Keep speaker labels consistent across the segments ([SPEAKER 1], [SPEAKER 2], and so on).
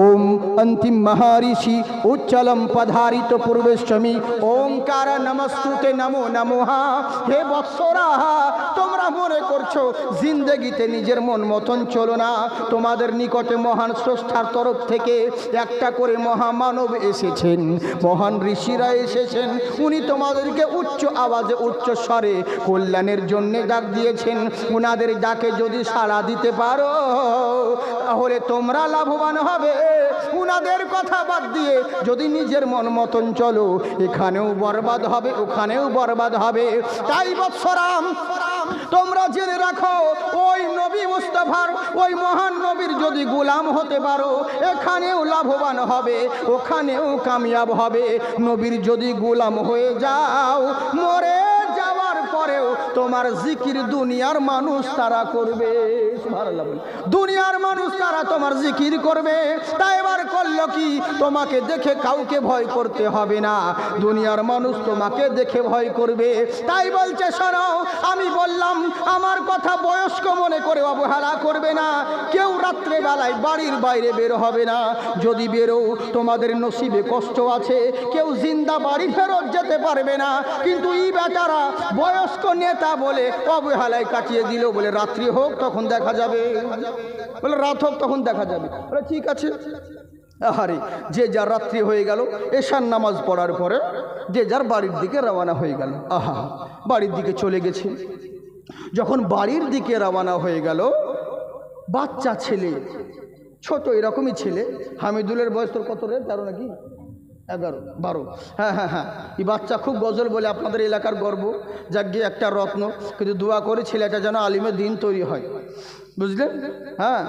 [SPEAKER 1] ওম অন্তিম মহারিষি উচ্চলম পধারিত পূর্বেশ্বমী ওঙ্কার নমস্তুতে নমো নমোহা হে বৎসরা তোমরা মনে করছ জিন্দগিতে নিজের মন মতন চলো না? তোমাদের নিকটে মহান স্রষ্টার তরফ থেকে একটা করে মহামানব এসেছেন। মহান ঋষিরা এসেছেন। উনি তোমাদেরকে উচ্চ আওয়াজে, উচ্চ স্বরে কল্যাণের জন্যে ডাক দিয়েছেন। উনাদের ডাকে যদি সাড়া দিতে পারো, তাহলে তোমরা লাভবান হবে। উনাদের কথা বাদ দিয়ে যদি নিজের মন মতন চলো, এখানেও বরবাদ হবে, ওখানেও বরবাদ হবে। তাই বৎসরাম তোমরা জেনে রাখো, ওই নবী মুস্তাফার, ওই মহান নবীর যদি গোলাম হতে পারো, এখানেও লাভবান হবে, ওখানেও কামিয়াব হবে। নবীর যদি গোলাম হয়ে যাও, মরে পরেও তোমার জিকির দুনিয়ার মানুষ তারা করবে। দুনিয়ার মানুষ তারা তোমার জিকির করবে। তাই এবার করল কি? তোমাকে দেখে কাউকে ভয় করতে হবে না। দুনিয়ার মানুষ তোমাকে দেখে ভয় করবে। তাই বলছে, শোনো, আমি বললাম, আমার কথা বয়স্ক মনে করে অবহেলা করবে না। কেউ রাত্রে বেলায় বাড়ির বাইরে বের হবে না। যদি বেরো, তোমাদের নসিবে কষ্ট আছে। কেউ জিন্দা বাড়ি ফেরত যেতে পারবে না। কিন্তু এই বেটারা বয়স্ক নেতা বলে অবহেলায় কাটিয়ে দিল বলে রাত্রি হোক তখন দেখা যাবে। বলে রাত হোক তখন দেখা যাবে। বলে ঠিক আছে। আহারে, যে যার রাত্রি হয়ে গেল, এশার নামাজ পড়ার পরে যে যার বাড়ির দিকে রওনা হয়ে গেল। আহা, বাড়ির দিকে চলে গেছে। যখন বাড়ির দিকে রওনা হয়ে গেল, বাচ্চা ছেলে, ছোট এরকমই ছেলে, হামিদুলের বয়স তোর কত রে? তেরো নাকি? এগারো, বারো। হ্যাঁ হ্যাঁ হ্যাঁ। এই বাচ্চা খুব গজল বলে আপনাদের এলাকার গর্ব। যাক গিয়ে একটা রত্ন। কিন্তু দোয়া করে ছেলেটা যেন আলিমের দিন তৈরি হয়। বুঝলেন? হ্যাঁ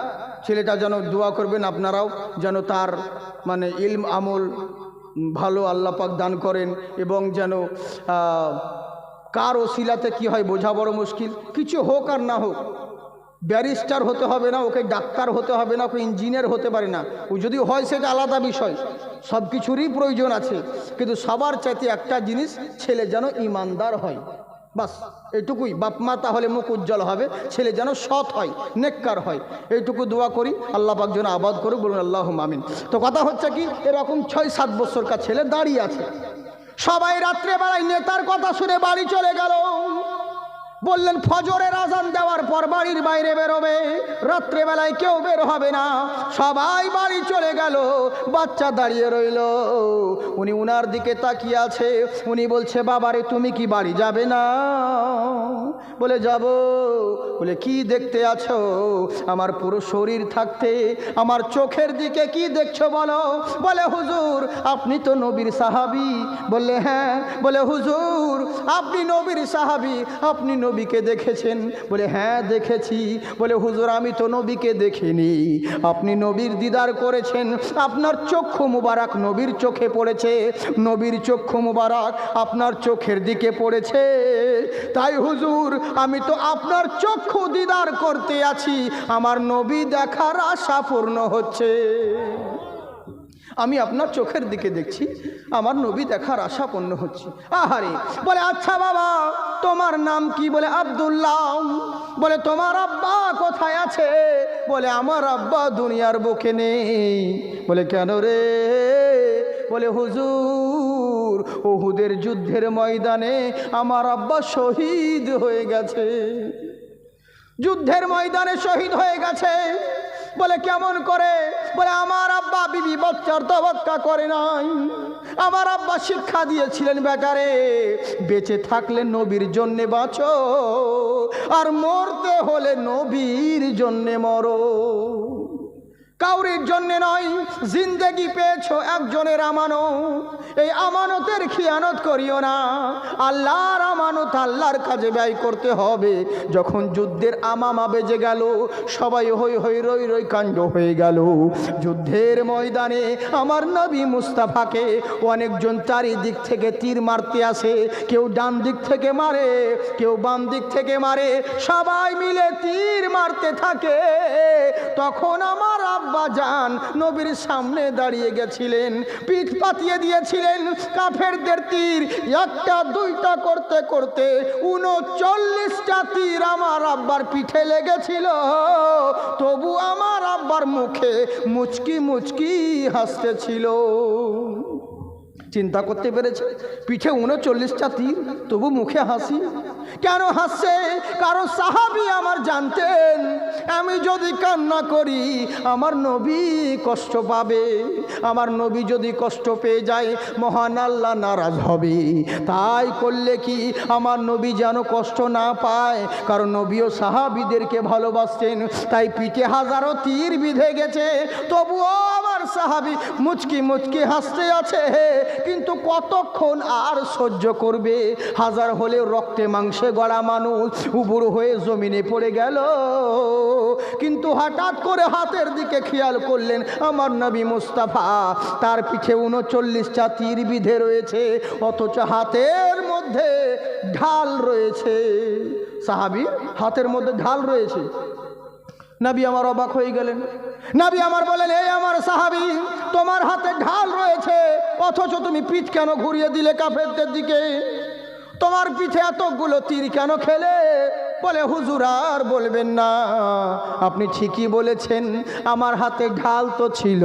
[SPEAKER 1] ছেলেটা যেন দোয়া করবেন আপনারাও, যেন তার মানে ইলম, আমল ভালো আল্লাহ পাক দান করেন এবং যেন কার ওসিলাতে কি হয় বোঝা বড় মুশকিল। কিছু হোক আর না হোক ব্যারিস্টার হতে হবে না, ওকে ডাক্তার হতে হবে না, ওকে ইঞ্জিনিয়ার হতে পারে না। ও যদি হয়, সেটা আলাদা বিষয়। সব কিছুরই প্রয়োজন আছে। কিন্তু সবার চাইতে একটা জিনিস, ছেলে যেন ইমানদার হয়। বাস, এটুকুই। বাপ, মা তাহলে মুখ উজ্জ্বল হবে। ছেলে যেন সৎ হয়, নেককার হয়। এইটুকু দোয়া করি, আল্লাহ পাক যেন আবাদ করুক, বলুন আল্লাহ মামিন তো কথা হচ্ছে কি, এরকম ছয়, সাত বছরকার ছেলে দাঁড়িয়ে আছে। সবাই রাত্রেবেলায় নেতার কথা শুনে বাড়ি চলে গেল। বললেন, ফজরের আজান দেওয়ার পর বাড়ির বাইরে বেরোবে, রাত্রেবেলায় কেউ বের হবে না। সবাই বাড়ি চলে গেল, বাচ্চা দাঁড়িয়ে রইল। উনি উনার দিকে তাকিয়ে আছে, উনি বলছে, বাবারে, তুমি কি বাড়ি যাবে না? বলে, যাব। বলে, কি দেখতে আছো? আমার পুরো শরীর থাকতে, আমার চোখের দিকে কি দেখছ বলো? বলে, হুজুর, আপনি তো নবীর সাহাবি। বললে হ্যাঁ। বলে, হুজুর, আপনি নবীর সাহাবি, আপনি নবীকে দেখেছেন? বলে হ্যাঁ দেখেছি। বলে, হুজুর, আমি তো নবীকে দেখিনি। আপনি নবীর দিদার করেছেন। আপনার চক্ষু মুবারক নবীর চোখে পড়েছে। নবীর চক্ষু মুবারক আপনার চোখের দিকে পড়েছে। তাই হুজুর, আমি তো আপনার চক্ষু দিদার করতে আছি। আমার নবী দেখার আশা পূর্ণ হচ্ছে। আমি আপনার চোখের দিকে দেখছি, আমার নবী দেখার আশা পূর্ণ হচ্ছে। আহারে, বলে আচ্ছা বাবা, তোমার নাম কি? বলে, আব্দুল্লাহ। বলে, তোমার আব্বা কোথায় আছে? বলে, আমার আব্বা দুনিয়ার বুকে নেই। বলে, কেন রে? বলে, হুজুর ওহুদের যুদ্ধের ময়দানে আমার আব্বা শহীদ হয়ে গেছে। যুদ্ধের ময়দানে শহীদ হয়ে গেছে। বলে কেমন করে? বলে, আমার আব্বা বিবি বাচ্চার তবক্কা করে নাই। আমার আব্বা শিক্ষা দিয়েছিলেন বেকারে। বেঁচে থাকলে নবীর জন্যে বাঁচো, আর মরতে হলে নবীর জন্যে মরো। কাউরির জন্য নয়, জিন্দেগি পেয়েছ একজনের আমানত। এই আমানতের খিয়ানত করিও না। আল্লাহর আমানত আল্লাহর কাজে ব্যয় করতে হবে। যখন যুদ্ধের আমামা বেজে গেল, সবাই হই হই রই রই কাণ্ড হয়ে গেল। যুদ্ধের ময়দানে আমার নবী মুস্তাফাকে অনেকজন চারিদিক থেকে তীর মারতে আসে। কেউ ডান দিক থেকে মারে, কেউ বাম দিক থেকে মারে। সবাই মিলে তীর মারতে থাকে। তখন আমার আব্বা নবীর সামনে দাঁড়িয়ে গেছিলেন, পিঠ পাতিয়ে দিয়েছিলেন কাফেরদের তীর। একটা, দুইটা করতে করতে উনচল্লিশটা তীর আমার আব্বার পিঠে লেগেছিল। তবু আমার আব্বার মুখে মুচকি মুচকি হাসতেছিল। চিন্তা করতে পেরেছে? পিঠে উনচল্লিশটা তীর, তবু মুখে হাসি? কেন হাসছে? কারণ সাহাবি আমার জানতেন, আমি যদি কান্না করি, আমার নবী কষ্ট পাবে। আমার নবী যদি কষ্ট পেয়ে যায়, মহান আল্লাহ নারাজ হবে। তাই করলে কি? আমার নবী যেন কষ্ট না পায়, কারণ নবীও সাহাবিদেরকে ভালোবাসতেন। তাই পিঠে হাজারো তীর বিঁধে গেছে। তবুও সাহাবি মুচকি মুচকি হাসতে আছে কিন্তু কতক্ষণ আর সহ্য করবে? হাজার হলে রক্তে মাংসে গড়া মানুষ উবুর হয়ে জমিনে পড়ে গেল। কিন্তু হঠাৎ করে হাতের দিকে খেয়াল করলেন আমার নবী মুস্তাফা। তার পিঠে উনচল্লিশটা তীর বিধে রয়েছে, অথচ হাতের মধ্যে ঢাল রয়েছে। সাহাবি, হাতের মধ্যে ঢাল রয়েছে? নাবি আমার অবাক হয়ে গেলেন। নাবি আমার বলেন, এই আমার সাহাবি, তোমার হাতে ঢাল রয়েছে, অথচ তুমি পিঠ কেন ঘুরিয়ে দিলে কাফেরদের দিকে? তোমার পিঠে এতগুলো তীর কেন খেলে? বলে, হুজুর আর বলবেন না। আপনি ঠিকই বলেছেন, আমার হাতে ঢাল তো ছিল।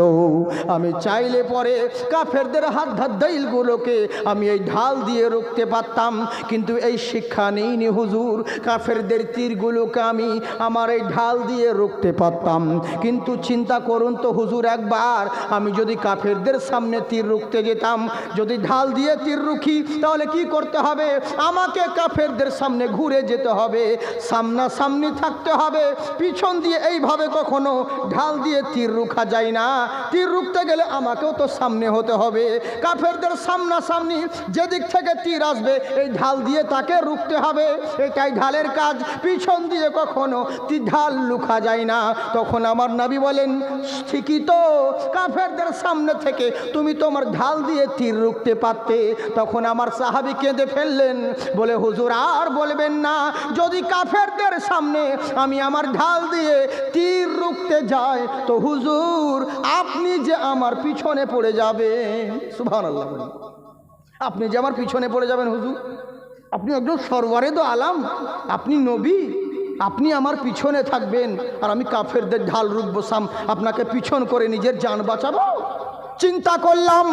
[SPEAKER 1] আমি চাইলে পরে কাফেরদের হাত ধাদ্দাইলগুলোকে আমি এই ঢাল দিয়ে রুখতে পারতাম। কিন্তু এই শিক্ষা নেইনি হুজুর। কাফেরদের তীরগুলোকে আমি আমার এই ঢাল দিয়ে রুখতে পারতাম। কিন্তু চিন্তা করুন তো হুজুর, একবার আমি যদি কাফেরদের সামনে তীর রুখতে যেতাম, যদি ঢাল দিয়ে তীর রুখি, তাহলে কি করতে হবে? আমাকে কাফেরদের সামনে ঘুরে যেতে হবে। সামনাসামনি থাকতে হবে। পিছন দিয়ে এইভাবে কখনো ঢাল দিয়ে তীর রুখা যায় না। তীর রুখতে গেলে আমাকেও তো সামনে হতে হবে। কাফেরদের সামনাসামনি যেদিক থেকে তীর আসবে, এই ঢাল দিয়ে তাকে রুখতে হবে। এটাই ঢালের কাজ। পিছন দিয়ে কখনো তীর ঢাল লুখা যায় না। তখন আমার নাবি বলেন, ঠিকই তো। কাফেরদের সামনে থেকে তুমি তোমার ঢাল দিয়ে তীর রুখতে পারতে। তখন আমার সাহাবি কেঁদে ফেললেন। বলে, হুজুর, আর বলবেন না। যদি কাফেরদের সামনে আমি আমার ঢাল দিয়ে তীর রুখতে যাই। তো হুজুর, আপনি যে আমার পিছনে পড়ে যাবেন সুভান আল্লাহ আপনি যে আমার পিছনে পড়ে যাবেন হুজুর, আপনি একজন সরওয়ারে তো আলাম, আপনি নবী, আপনি আমার পিছনে থাকবেন, আর আমি কাফেরদের ঢাল রুখবো সাম, আপনাকে পিছন করে নিজের যান বাঁচাবো। চিন্তা করলাম,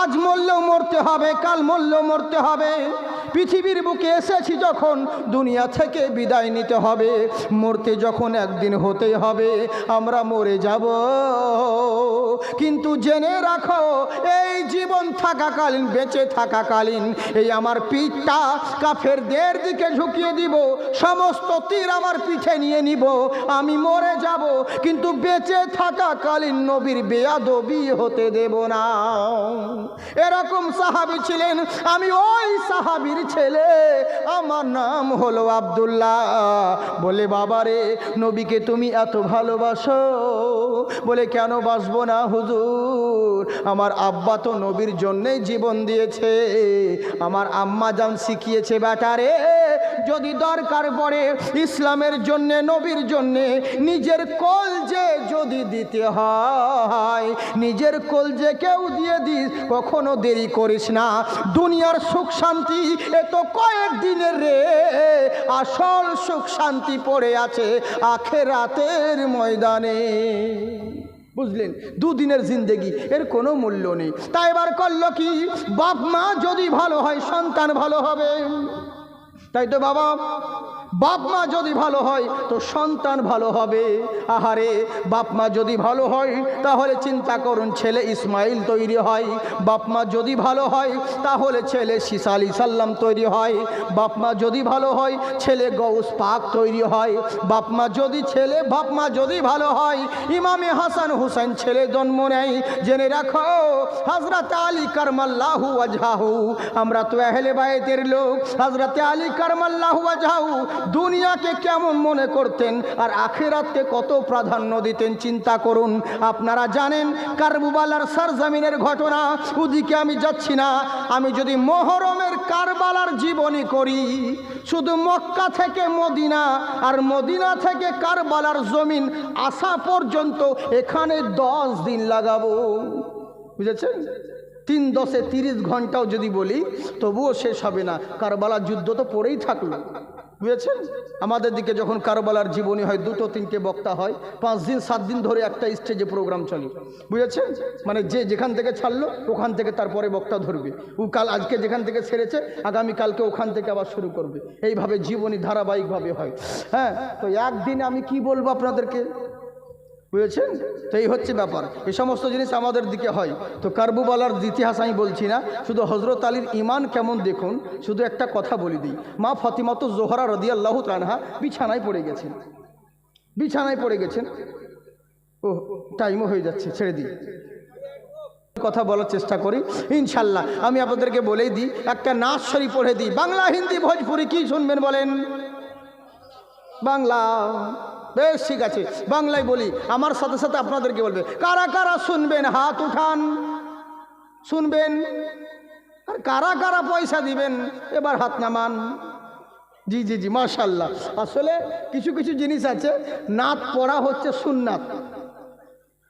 [SPEAKER 1] আজ মরলেও মরতে হবে, কাল মরলেও মরতে হবে। পৃথিবীর বুকে এসেছি যখন দুনিয়া থেকে বিদায় নিতে হবে। মরতে যখন একদিন হতেই হবে, আমরা মরে যাব। কিন্তু জেনে রাখো, এই জীবন থাকাকালীন, বেঁচে থাকাকালীন, এই আমার পিঠটা কাফের কাফেরদের দিকে ঝুঁকিয়ে দিব, সমস্ত তীর আমার পিঠে নিয়ে নিব, আমি মরে যাব। কিন্তু বেঁচে থাকাকালীন নবীর বেয়াদবি হতে দেব না। এরকম সাহাবি ছিলেন, আমি ওই সাহাবির ছেলে আমার নাম হলো আবদুল্লাহ। বলে বাবারে নবীকে তুমি এত ভালোবাসো। বলে, কেন বাসবো না হুজুর? আমার আব্বা তো নবীর জন্যেই জীবন দিয়েছে। আমার আম্মা যান শিখিয়েছে ব্যাটারে যদি দরকার পড়ে ইসলামের জন্যে, নবীর জন্যে, নিজের কল যে যদি দিতে হয়, নিজের কল যে কেউ দিয়ে দিস, কখনো দেরি করিস না। দুনিয়ার সুখ শান্তি এ তো কয়েক দিনের রে। আসল সুখ শান্তি পড়ে আছে আখেরাতের ময়দানে। বুঝলেন? দুদিনের জিন্দেগি, এর কোনো মূল্য নেই। তাই এবার করল কি? বাপ মা যদি ভালো হয়, সন্তান ভালো হবে। তাই তো বাবা বাপ মা যদি ভালো হয়, তো সন্তান ভালো হবে। আহারে, বাপ মা যদি ভালো হয়, তাহলে চিন্তা করুন, ছেলে ইসমাইল তৈরি হয়। বাপ মা যদি ভালো হয়, তাহলে ছেলে সিসা আলি সাল্লাম তৈরি হয়। বাপ মা যদি ভালো হয়, ছেলে গৌস পাক তৈরি হয়। বাপ মা যদি ছেলে, বাপ মা যদি ভালো হয়, ইমামে হাসান হুসেন ছেলে জন্ম নেয়। জেনে রাখো হজরত আলী করমাল্লাহু আজহাহু আমরা তো আহলে বায়েতের লোক। হজরত আলী করমাল্লাহু আজহাহু দুনিয়াকে কেমন মনে করতেন আর আখেরাতকে কত প্রাধান্য দিতেন, চিন্তা করুন। আপনারা জানেন কারবুবালার সারজামিনের ঘটনা, ওদিকে আমি যাচ্ছি না। আমি যদি মহরমের কারবালার জীবনী করি, শুধু মক্কা থেকে মদিনা আর মদিনা থেকে কারবালার জমিন আসা পর্যন্ত এখানে দশ দিন লাগাবো। বুঝেছেন? তিন দশে তিরিশ ঘন্টাও যদি বলি, তবুও শেষ হবে না। কারবালার যুদ্ধ তো পড়েই থাকল। বুঝেছেন? আমাদের দিকে যখন কারবালার জীবনী হয়, দুটো, তিনটে বক্তা হয়, পাঁচ দিন, সাত দিন ধরে একটা স্টেজে প্রোগ্রাম চলে। বুঝেছেন? মানে যে যেখান থেকে ছাড়লো, ওখান থেকে তারপরে বক্তা ধরবে। ও কাল আজকে যেখান থেকে ছেড়েছে আগামী কালকে ওখান থেকে আবার শুরু করবে। এইভাবে জীবনী ধারাবাহিকভাবে হয়। হ্যাঁ তো একদিন আমি কি বলব আপনাদেরকে? বুঝেছেন? তো এই হচ্ছে ব্যাপার। এই সমস্ত জিনিস আমাদের দিকে হয়। তো কারবুবালার ইতিহাস আমি বলছি না। শুধু হজরত আলীর ইমান কেমন দেখুন, শুধু একটা কথা বলি দিই। মা ফতিমাত জোহরা রদিয়াল্লাহ তানহা বিছানায় পড়ে গেছেন। বিছানায় পড়ে গেছেন। ও টাইমও হয়ে যাচ্ছে, ছেড়ে দিই। কথা বলার চেষ্টা করি। ইনশাল্লাহ আমি আপনাদেরকে বলেই দিই, একটা নাচ শরীফ পড়ে দিই। বাংলা, হিন্দি, ভোজপুরি কি শুনবেন বলেন? বাংলা। বেশ, ঠিক আছে। বাংলায় বলি, আমার সাথে সাথে আপনাদেরকে বলবে, কারা কারা শুনবেন হাত উঠান? শুনবেন? আর কারা কারা পয়সা দিবেন? এবার হাত নামান। জি জি জি, মাশাল্লাহ। আসলে কিছু কিছু জিনিস আছে, নাত পড়া হচ্ছে সুন্নাত।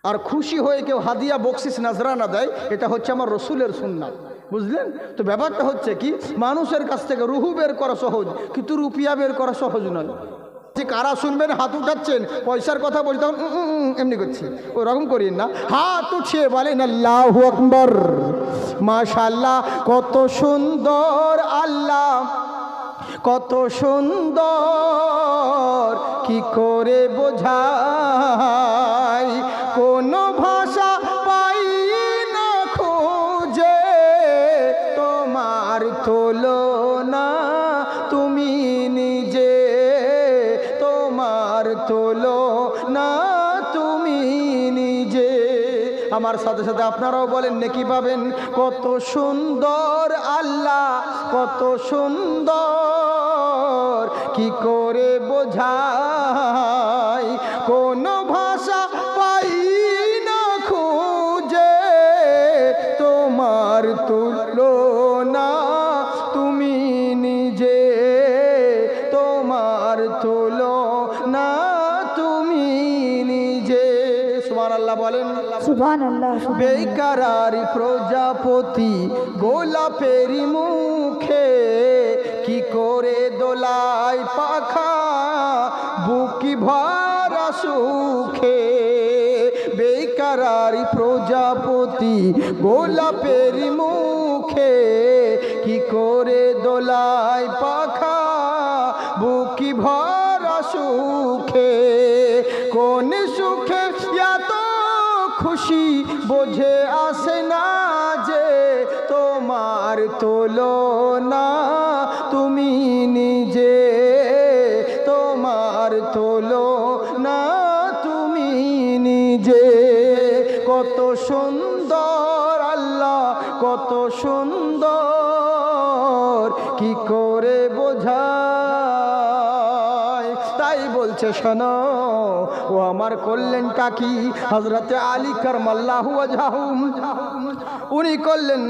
[SPEAKER 1] আর খুশি হয়ে কেউ হাদিয়া বকশিস নাজরানা দেয়, এটা হচ্ছে আমার রসুলের সুন্নাত। বুঝলেন? তো ব্যাপারটা হচ্ছে কি, মানুষের কাছ থেকে রুহু বের করা সহজ, কিন্তু রুপিয়া বের করা সহজ নয়। যে কারা শুনবেন, হাত উঠাচ্ছেন, পয়সার কথা বলতে তখন এমনি করছি। ওরকম করিন না। হাত উঠিয়ে বলেন, আল্লাহ আকবর। মাশাল্লাহ কত সুন্দর আল্লাহ। কত সুন্দর, কি করে বোঝাই? কোন ভাষা পাই না খুঁজে। তোমার তোলো না তুমি আমার সাথে সাথে আপনারাও বলেন, নাকি পাবেন? কত সুন্দর আল্লাহ, কত সুন্দর, কি করে বোঝাই বেকারারি প্রজাপতি গোলাপেরি মুখে কি করে দোলাই পাখা? বুকি ভরা সুখে বেকারারি প্রজাপতি গোলাপেরি বোঝে আসে না যে তোমার তোলো না তুমি নিজে তোমার তোলো না তুমি নিজে কত সুন্দর, আল্লাহ কত সুন্দর। কি করে তাই বলছে, শোনো, ও আমার করলেনটা কি হজরতে আলী করমাল্লাহু আজহাহুম উনি করলেন,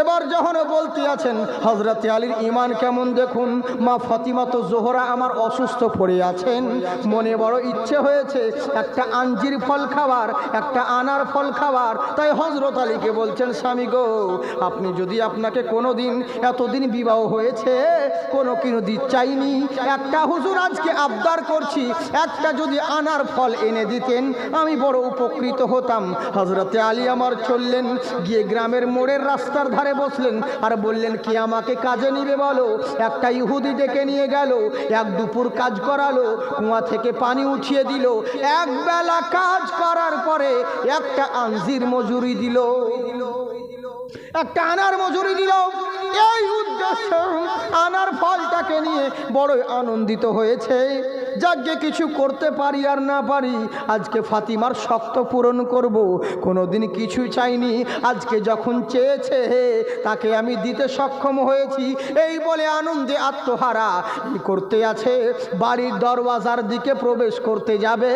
[SPEAKER 1] এবার যখন বলতে আছেন হজরতে আলীর ইমান কেমন দেখুন? মা ফতিমা তো জোহরা আমার অসুস্থ পড়ে আছেন। মনে বড় ইচ্ছে হয়েছে, একটা আঞ্জির ফল খাবার, একটা আনার ফল খাবার। তাই হজরত আলীকে বলছেন, স্বামী গো, আপনি যদি আপনাকে কোনো দিন এতদিন বিবাহ হয়েছে, কোনো কিনো দি চাইনি, একটা হুজুর আজকে আবদার করছি, একটা যদি আনার ফল এনে দিতেন, আমি বড় উপকৃত হতাম। হজরতে আলী আমার চললেন, গিয়ে গ্রামের মোড়ের রাস্তার ধারে বসলেন আর বললেন, কি আমাকে কাজে নিবে বলো? একটা ইহুদি ডেকে নিয়ে গেল, এক দুপুর কাজ করালো, কুয়া থেকে পানি উঠিয়ে দিল। এক বেলা কাজ করার পরে একটা আঞ্জির মজুরি দিল। একটা আনার মজুরি দিল। এই উদ্দেশ্য আনার ফলটাকে নিয়ে বড় আনন্দিত হয়েছে। যাকে কিছু করতে পারি আর না পারি, আজকে ফাতিমার শক্ত পূরণ করব। কোনোদিন কিছু চাইনি, আজকে যখন চেয়েছে হে, তাকে আমি দিতে সক্ষম হয়েছি। এই বলে আনন্দে আত্মহারা করতে আছে? বাড়ির দরওয়াজার দিকে প্রবেশ করতে যাবে।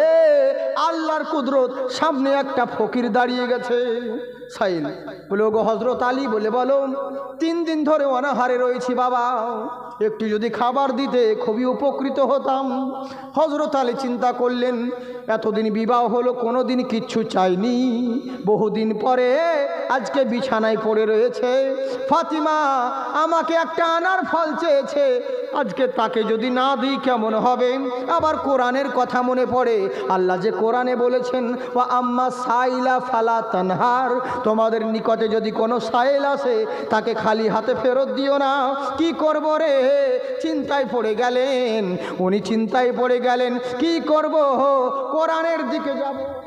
[SPEAKER 1] আল্লাহর কুদরত সামনে একটা ফকির দাঁড়িয়ে গেছে। সাইল। বলে, ওগো হজরত আলী, বলে, বলো, তিন দিন ধরে অনাহারে রয়েছি বাবা। একটু যদি খাবার দিতে খুবই উপকৃত হতাম। হজরত আলী চিন্তা করলেন, এতদিন বিবাহ হলো কোনো দিন কিচ্ছু চাইনি। বহুদিন পরে আজকে বিছানায় পড়ে রয়েছে। ফাতিমা আমাকে একটা আনার ফল চেয়েছে। আজকে তাকে যদি না দিই, কেমন হবে? আবার কোরআনের কথা মনে পড়ে। আল্লাহ যে কোরআনে বলেছেন ও আম্মা সাইলা ফালা তানহার। তোমাদের নিকটে যদি কোনো সাইল আসে, তাকে খালি হাতে ফেরত দিও না। কি করব রে? চিন্তায় পড়ে গেলেন। উনি চিন্তায় পড়ে গেলেন। কি করব? কোরআনের দিকে যাব।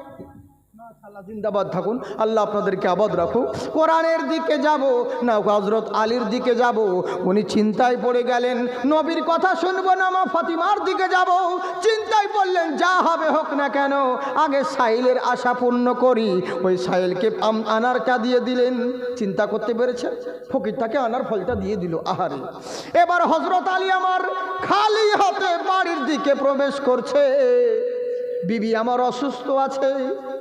[SPEAKER 1] আল্লাহ জিন্দাবাদ থাকুন, আল্লাহ আপনাদেরকে আবাদ রাখুক। কোরআনের দিকে যাব, না হজরত আলীর দিকে যাব, উনি চিন্তায় পড়ে গেলেন, নবীর কথা শুনব না, মা ফাতিমার দিকে যাব, চিন্তায় পড়লেন, যা হবে হোক না কেন, আগে সাইলের আশা পূর্ণ করি, ওই সাইলকে আনারটা দিয়ে দিলেন, চিন্তা করতে পেরেছে ফকিরটাকে আনার ফলটা দিয়ে দিল, আহারে। এবার হজরত আলী আমার খালি হাতে বাড়ির দিকে প্রবেশ করছে। বিবি আমার অসুস্থ আছে।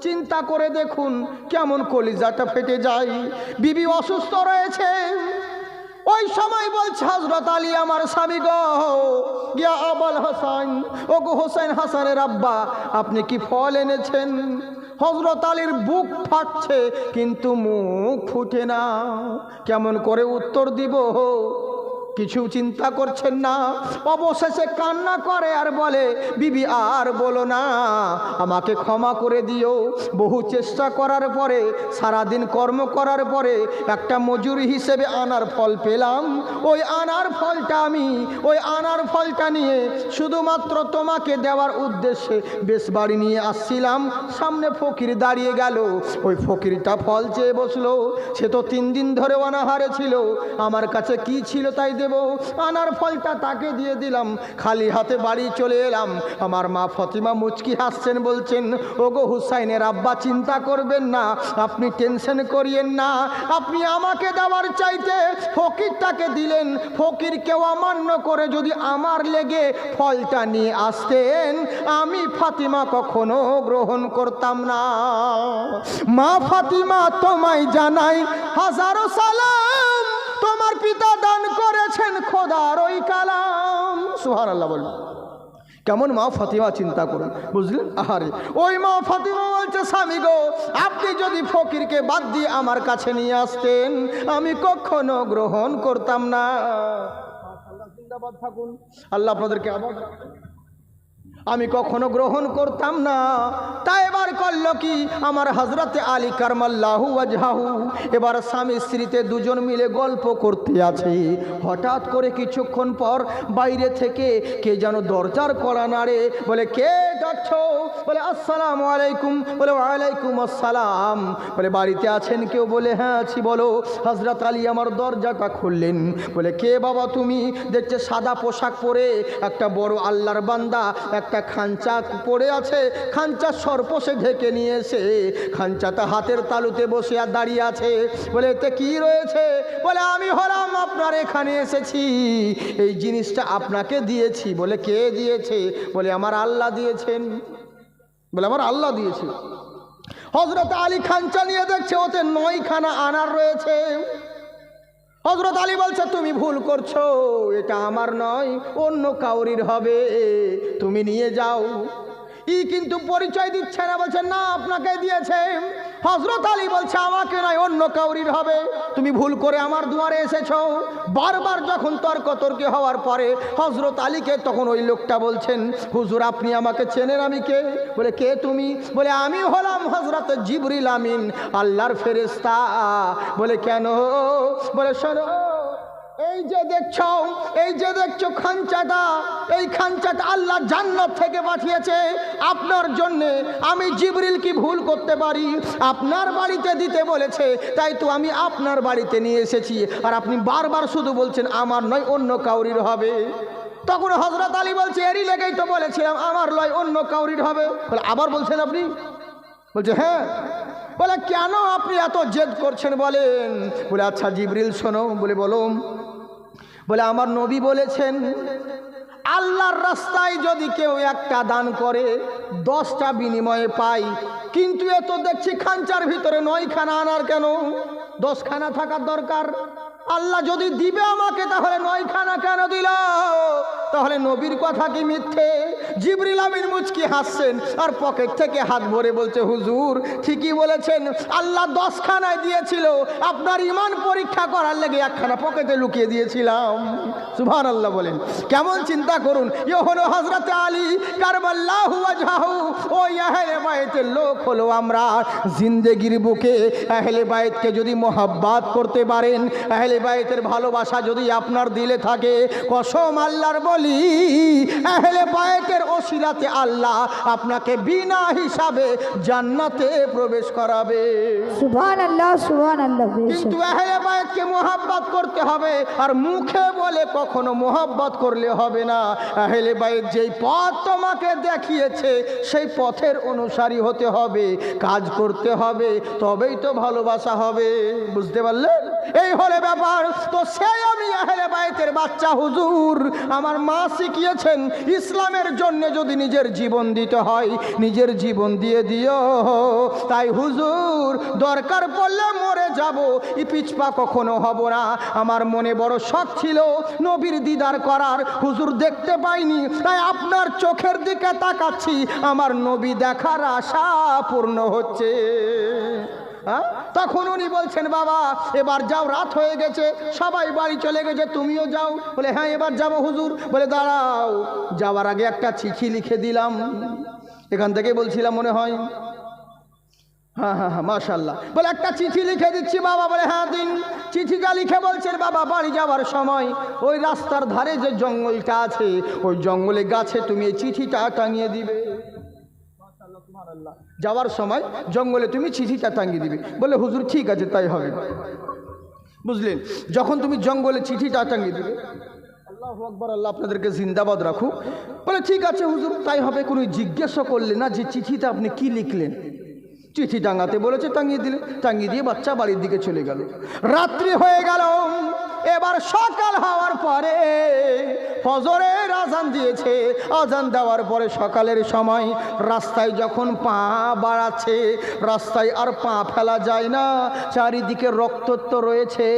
[SPEAKER 1] চিন্তা করে দেখুন কেমন কলিজাটা ফেটে যায়। বিবি অসুস্থ রয়েছে। ওই সময় বলছে হজরত আলী আমার স্বামী গো। গিয়া আবল হাসান ও গো হোসেন হাসানের আব্বা, আপনি কি ফল এনেছেন? হজরত আলীর বুক ফাটছে, কিন্তু মুখ ফুটে না। কেমন করে উত্তর দিব? কিছু চিন্তা করছেন না। অবশেষে কান্না করে আর বলে, বিবি, আর বলো না। আমাকে ক্ষমা করে দিও। বহু চেষ্টা করার পরে, সারাদিন কর্ম করার পরে, একটা মজুরি হিসেবে আনার ফল পেলাম। ওই আনার ফলটা আমি, ওই আনার ফলটা নিয়ে শুধুমাত্র তোমাকে দেওয়ার উদ্দেশ্যে বেশ বাড়ি নিয়ে আসছিলাম। সামনে ফকির দাঁড়িয়ে গেল। ওই ফকিরটা ফল চেয়ে বসল। সে তো তিন দিন ধরে অনাহারে ছিল। আমার কাছে কি ছিল তাই দেব। আনার ফলটা তাকে দিয়ে দিলাম। খালি হাতে বাড়ি চলে এলাম। আমার মা ফতিমা মুচকি হাসছেন, বলছেন, ওগো হুসাইনের আব্বা, চিন্তা করবেন না। আপনি টেনশন করিয়েন না। আপনি আমাকে দেওয়ার চাইতে ফকিরটাকে দিলেন। ফকিরকেও অমান্য করে যদি আমার লেগে ফলটা নিয়ে আসতেন, আমি ফাতিমা কখনো গ্রহণ করতাম না। মা ফাতিমা তোমায় জানাই, হাজারো সালাম। খোদার ওই কালাম। আল্লাহ কেমন মা ফাতিমা চিন্তা করুন, বুঝলেন? আহারে, ওই মা ফাতিমা বলছে, স্বামী গো, আপনি যদি ফকিরকে বাদ দিয়ে আমার কাছে নিয়ে আসতেন, আমি কখনো গ্রহণ করতাম না। আল্লাহ আপনাদেরকে আবার আমি কখনো গ্রহণ করতাম না। তা এবার করল কি? আমার হজরতে আলী কারমাল্লাহু আজহাহু এবার স্বামী স্ত্রীতে দুজন মিলে গল্প করতে আছে। হঠাৎ করে কিছুক্ষণ পর বাইরে থেকে কে যেন দরজার কড়া নাড়ে, বলে, কে যাচ্ছ? বলে, আসসালাম আলাইকুম। বলে, ওয়ালাইকুম আসসালাম। বলে, বাড়িতে আছেন কেউ? বলে হ্যাঁ আছি। বলো হজরত আলী আমার দরজাটা খুললেন। বলে, কে বাবা তুমি? দেখছে সাদা পোশাক পরে একটা বড় আল্লাহর বান্দা, একটা খাঞ্চা পড়ে আছে। খাঞ্চা সর্পসে ঢেকে নিয়ে এসে খাঞ্চাটা হাতের তালুতে বসে আর দাঁড়িয়ে আছে। বলে, এতে কি রয়েছে? বলে, আমি হলাম আপনার এখানে এসেছি। এই জিনিসটা আপনাকে দিয়েছি। বলে, কে দিয়েছে? বলে, আমার আল্লাহ দিয়েছেন। বলে, আমার আল্লাহ দিয়েছে। হজরত আলী খাঞ্চা নিয়ে দেখছে, ওতে নয়খানা আনার রয়েছে। হজরত আলী বলছে, তুমি ভুল করছ, এটা আমার নয়, অন্য কাউরির হবে। তুমি নিয়ে যাও। ই কিন্তু পরিচয় দিচ্ছে না, বলছে, না, আপনাকে দিয়েছে। হজরত আলী বলছে, আমাকে নয়, অন্য কাউরির হবে। তুমি ভুল করে আমার দুয়ারে এসেছ। বারবার যখন তর্ক তর্কি হওয়ার পরে হজরত আলীকে তখন ওই লোকটা বলছেন, হুজুর, আপনি আমাকে চেনেন আমি কে? বলে, কে তুমি? বলে, আমি হলাম হজরত জিবরিল আমিন, আল্লাহর ফেরেস্তা বলে, কেন? বলে, শোনো এই যে দেখছ, এই যে দেখছ খাঞ্চাটা এই খাঞ্চাটা আল্লাহ জান্নাত থেকে পাঠিয়েছে। আপনার জন্যে আমি জিবরিল কি ভুল করতে পারি? আপনার বাড়িতে দিতে বলেছে, তাই তো আমি আপনার বাড়িতে নিয়ে এসেছি। আর আপনি বারবার শুধু বলছেন, আমার নয়, অন্য কাউরির হবে। তখন হজরত আলী বলছে, এরই লেগেই তো বলেছিলাম, আমার লয় অন্য কাউরির হবে। বলে, আবার বলছেন আপনি? বলছে হ্যাঁ। বলে, কেন আপনি এত জেদ করছেন বলেন? বলে আচ্ছা জিবরিল শোনো। বলে বলো বলে, আমার নবী বলেছেন, আল্লাহর রাস্তায় যদি কেউ একটা দান করে, দশটা বিনিময়ে পাই কিন্তু এ তো দেখছি খাঞ্চার ভিতরে নয়খানা আনার কেন? দশখানা থাকার দরকার। আল্লাহ যদি দিবে আমাকে, তাহলে নয়খানা কেন দিল? তাহলে নবীর কথা কি মিথ্যে? জিবরিল আমিন মুচকি হাসছেন আর পকেট থেকে হাত ভরে বলছে, হুজুর, ঠিকই বলেছেন। আল্লাহ দশখানায় দিয়েছিল। আপনার ইমান পরীক্ষা করার লেগে একখানা পকেটে লুকিয়ে দিয়েছিলাম। সুভান আল্লাহ বলেন। কেমন চিন্তা করুন। ইয়ে হলো হজরত আলী, কারবাল্লাহু আজহাহু ও আহলে বাইতের লোক হলো আমরা। জিন্দেগির বুকে আহলে বাইতকে যদি মোহাব্বাত করতে পারেন আহলে বাইতের ভালোবাসা যদি আপনার দিলে থাকে কসম আল্লাহর বলি আহলে বাইতের ওসিলাতে আল্লাহ আপনাকে বিনা হিসাবে জান্নাতে প্রবেশ করাবে। কিন্তু আহলে বাইতকে মোহাব্বত করতে হবে আর মুখে বলে কখনো মোহাব্বত করলে হবে না। আহলে বাইত যেই পথ তোমাকে দেখিয়েছে সেই পথের অনুসারী হতে হবে কাজ করতে হবে তবেই তো ভালোবাসা হবে। বুঝতে পারলেন? এই হলে ব্যাপার তো সেই আমি আহলে বাইতের বাচ্চা হুজুর। আমার মা শিখিয়েছেন, ইসলামের জন্য যদি নিজের জীবন দিতে হয়, নিজের জীবন দিয়ে দিও। তাই হুজুর, দরকার পড়লে মরে যাব। ই পিছপা কখনো হব না। আমার মনে বড় শখ ছিল নবীর দিদার করার। হুজুর দেখতে পাইনি, তাই আপনার চোখের দিকে তাকাচ্ছি। আমার নবী দেখার আশা পূর্ণ হচ্ছে। হ্যাঁ? তখন উনি বলছেন, বাবা, এবার যাও, রাত হয়ে গেছে, সবাই বাড়ি চলে গেছে, তুমিও যাও। বলে হ্যাঁ এবার যাব, হুজুর। বলে, দাঁড়াও। যাওয়ার আগে একটা চিঠি লিখে দিলাম। এখান থেকে বলছিলাম, মনে হয়। হ্যাঁ হ্যাঁ হ্যাঁ মাশাল্লাহ বলে, একটা চিঠি লিখে দিচ্ছি, বাবা, বলে হ্যাঁ দিন। চিঠিটা লিখে বলছেন, বাবা, বাড়ি যাওয়ার সময় ওই রাস্তার ধারে যে জঙ্গলটা আছে, ওই জঙ্গলে গাছে তুমি এই চিঠিটা টাঙিয়ে দিবে। যাওয়ার সময় জঙ্গলে তুমি চিঠিটা টাঙিয়ে দিবে। বলে, হুজুর, ঠিক আছে, তাই হবে। বুঝলেন? যখন তুমি জঙ্গলে চিঠিটা টাঙিয়ে দিবে, আল্লাহ আকবর, আল্লাহ আপনাদেরকে জিন্দাবাদ রাখুক। বলে, ঠিক আছে, হুজুর, তাই হবে। কোনো জিজ্ঞাসা করলে না যে চিঠিটা আপনি কি লিখলেন। চিঠি টাঙাতে বলেছে, টাঙিয়ে দিলে। টাঙিয়ে দিয়ে বাচ্চা বাড়ির দিকে চলে গেল। রাত্রি হয়ে গেল। এবার সকাল হওয়ার পরে ফজরের আজান দিয়েছে। আজান দেওয়ার পরে সকালের সময় রাস্তায় যখন পা বাড়াচ্ছে, রাস্তায় আর পা ফেলা যায় না, চারিদিকে রক্তত্ব রয়েছে।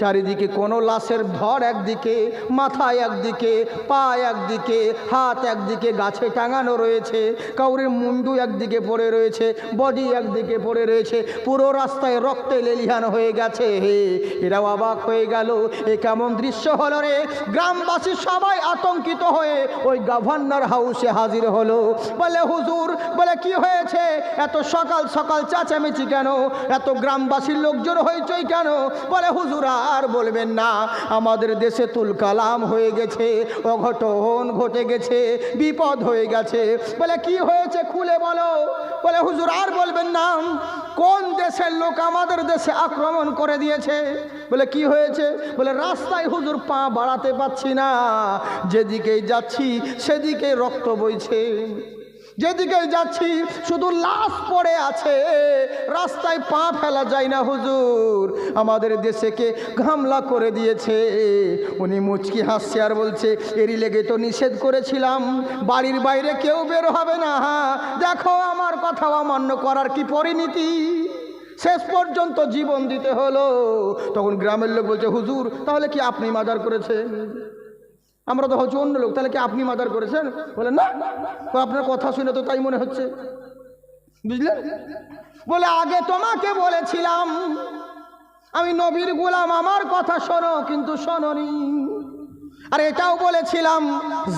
[SPEAKER 1] চারিদিকে কোনো লাশের ধর একদিকে মাথা একদিকে পা একদিকে, হাত একদিকে, গাছে টাঙানো রয়েছে কাউরের মুন্ডু একদিকে পড়ে রয়েছে, বডি একদিকে পড়ে রয়েছে, পুরো রাস্তায় রক্তে লেলিহান হয়ে গেছে। হে, এরা অবাক হয়ে গেল, এ কেমন দৃশ্য হলো রে? গ্রামবাসী সবাই আতঙ্কিত হয়ে ওই গভর্নর হাউসে হাজির হলো। বলে, হুজুর, বলে, কি হয়েছে? এত সকাল সকাল চাচামেচি কেন? এত গ্রামবাসীর লোকজন হয়েছই কেন? বলে, হুজুর আর বলবেন না, আমাদের দেশে তুল কালাম হয়ে গেছে, অঘটন ঘটে গেছে, বিপদ হয়ে গেছে। বলে, কি হয়েছে খুলে বলো। বলে, হুজুর, আর বলবেন না, কোন দেশের লোক আমাদের দেশে আক্রমণ করে দিয়েছে? বলে, কি হয়েছে? বলে, রাস্তায় হুজুর পা বাড়াতে পারছি না, যেদিকেই যাচ্ছি সেদিকে রক্ত বইছে। যেদিকে যাচ্ছি, শুধু লাশ পড়ে আছে। রাস্তায় পা ফেলা যায় না হুজুর। আমাদের দেশেকে ঘামলা করে দিয়েছে। উনি মুচকি হাসছে আর বলছে, এরই লেগে তো নিষেধ করেছিলাম। বাড়ির বাইরে কেউ বের হবে না। দেখো, আমার কথা অমান্য করার কি পরিণতি? শেষ পর্যন্ত জীবন দিতে হলো। তখন গ্রামের লোক বলছে, হুজুর, তাহলে কি আপনি মাজার করেছেন? আমরা তো হচ্ছে অন্য লোক, তাহলে কি আপনি মাদার করেছেন? বলে, না। আপনার কথা শুনে তো তাই মনে হচ্ছে। বুঝলেন বলে, আগে তোমাকে বলেছিলাম, আমি নবীর গোলাম, আমার কথা শোনো, কিন্তু শোনোনি। আর এটাও বলেছিলাম,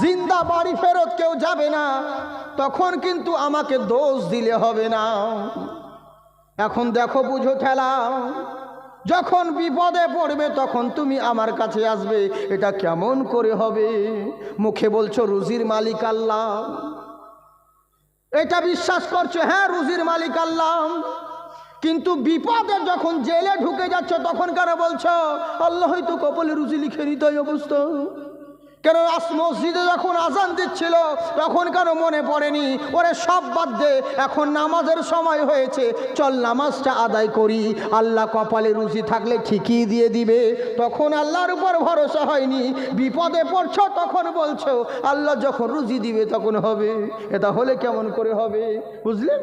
[SPEAKER 1] জিন্দা বাড়ি ফেরত কেউ যাবে না, তখন কিন্তু আমাকে দোষ দিলে হবে না। এখন দেখো বুঝো ঠেলা। যখন বিপদে পড়বে তখন তুমি আমার কাছে আসবে। এটা কেমন করে হবে? মুখে বলছো, রুজির মালিক আল্লাহ। এটা বিশ্বাস করছ হ্যাঁ রুজির মালিক আল্লাহ। কিন্তু বিপদে যখন জেলে ঢুকে যাচ্ছ, তখন কেন বলছো আল্লাহ হয়তো কপলে রুজি লিখে নিতে অবস্থা। কেন আস মসজিদে যখন আজান দিচ্ছিল, তখন কেন মনে পড়েনি? ওরে সব বাদ দে, এখন নামাজের সময় হয়েছে, চল নামাজটা আদায় করি। আল্লাহ কপালে রুচি থাকলে ঠিকই দিয়ে দিবে। তখন আল্লাহর উপর ভরসা হয়নি। বিপদে পড়ছো, তখন বলছো, আল্লাহ যখন রুজি দিবে তখন হবে। এটা হলে কেমন করে হবে? বুঝলেন?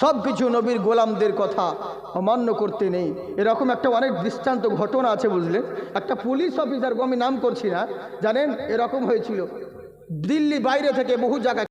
[SPEAKER 1] সব কিছু নবীর গোলামদের কথা অমান্য করতে নেই। এরকম একটা অনেক দৃষ্টান্ত ঘটনা আছে বুঝলেন? একটা পুলিশ অফিসার আমি নাম করছি না, জানেন? এরকম হয়েছিল। দিল্লি বাইরে থেকে বহু জায়গায়